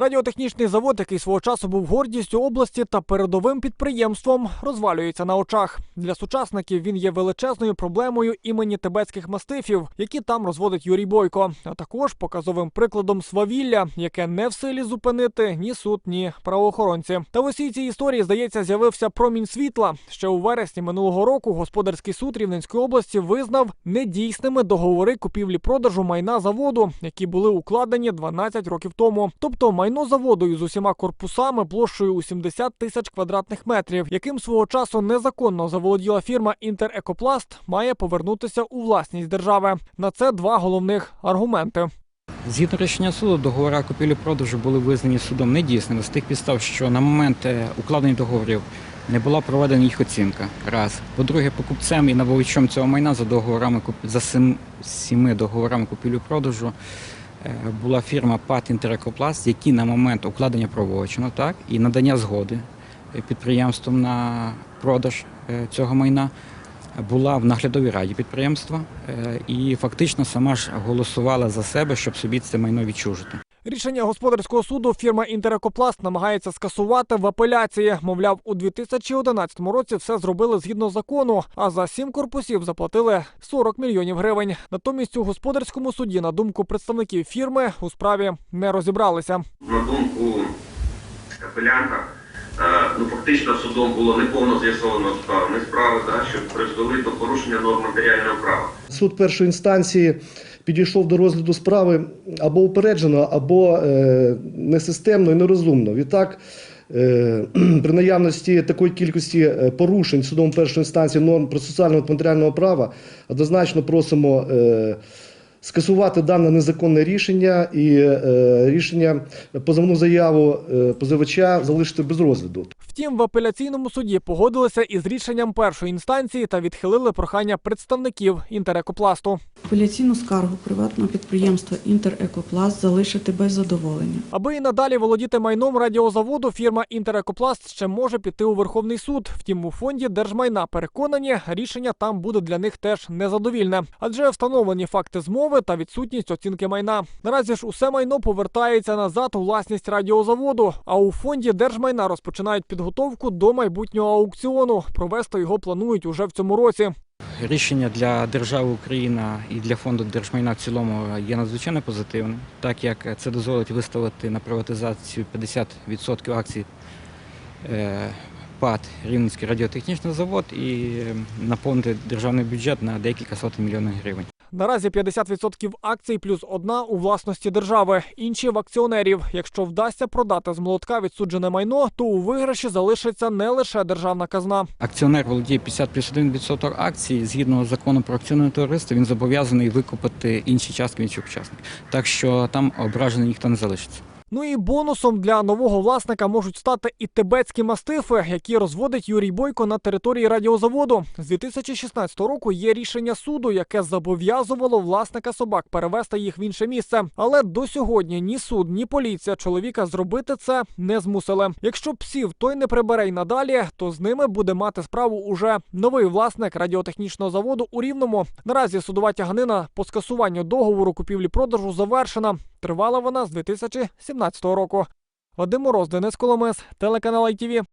Радіотехнічний завод, який свого часу був гордістю області та передовим підприємством, розвалюється на очах. Для сучасників він є величезною проблемою імені тибетських мастифів, які там розводить Юрій Бойко, а також показовим прикладом свавілля, яке не в силі зупинити ні суд, ні правоохоронці. Та в усій цій історії, здається, з'явився промінь світла. Ще у вересні минулого року господарський суд Рівненської області визнав недійсними договори купівлі-продажу майна заводу, які були укладені 12 років тому. Тобто майно заводу із усіма корпусами площею у 70 тисяч квадратних метрів, яким свого часу незаконно заволоділа фірма Інтерекопласт, має повернутися у власність держави. На це два головних аргументи. Згідно рішення суду, договори купівлі-продажу були визнані судом недійсними з тих підстав, що на момент е, укладення договорів не була проведена їх оцінка. Раз. По-друге, покупцем і набувачем цього майна за договорами за сіми договорами купівлі-продажу е, була фірма ПАТ «Інтерекопласт», які на момент укладення правочину так, і надання згоди е, підприємством на продаж е, цього майна була в наглядовій раді підприємства і фактично сама ж голосувала за себе, щоб собі це майно відчужити. Рішення господарського суду фірма Інтерекопласт намагається скасувати в апеляції. Мовляв, у 2011 році все зробили згідно закону, а за сім корпусів заплатили 40 мільйонів гривень. Натомість у господарському суді, на думку представників фірми, у справі не розібралися. на думку апелянта, фактично судом було неповно з'ясовано обставини справи, да, що призвели до порушення норм матеріального права. Суд першої інстанції підійшов до розгляду справи або упереджено, або е, несистемно і нерозумно. Відтак, е, при наявності такої кількості е, порушень судом першої інстанції норм процесуального та матеріального права, однозначно просимо е, скасувати дане незаконне рішення і е, рішення позовну заяву е, позивача залишити без розгляду. Втім, в апеляційному суді погодилися із рішенням першої інстанції та відхилили прохання представників Інтерекопласту. Апеляційну скаргу приватного підприємства «Інтерекопласт» залишити без задоволення. Аби і надалі володіти майном радіозаводу, фірма Інтерекопласт ще може піти у Верховний суд. Втім, у фонді держмайна переконані, рішення там буде для них теж незадовільне, адже встановлені факти змови та відсутність оцінки майна. Наразі ж усе майно повертається назад у власність радіозаводу. А у фонді держмайна розпочинають підготовку до майбутнього аукціону. Провести його планують уже в цьому році. Рішення для держави Україна і для фонду держмайна в цілому є надзвичайно позитивним, так як це дозволить виставити на приватизацію 50% акцій ПАД Рівненський радіотехнічний завод і е, наповнити державний бюджет на декілька сотень мільйонів гривень. Наразі 50% акцій плюс одна у власності держави, інші в акціонерів. Якщо вдасться продати з молотка відсуджене майно, то у виграші залишиться не лише державна казна. Акціонер володіє 50 плюс 1% акцій. Згідно закону про акціонне товариство, він зобов'язаний викупити інші частки інших учасників. Так що там ображений ніхто не залишиться. Ну і бонусом для нового власника можуть стати і тибетські мастифи, які розводить Юрій Бойко на території радіозаводу. З 2016 року є рішення суду, яке зобов'язувало власника собак перевести їх в інше місце. Але до сьогодні ні суд, ні поліція чоловіка зробити це не змусили. Якщо псів той не прибере й надалі, то з ними буде мати справу уже новий власник радіотехнічного заводу у Рівному. Наразі судова тяганина по скасуванню договору купівлі-продажу завершена. Тривала вона з 2017 року. Вадим Мороз, Денис Коломес, телеканал ITV.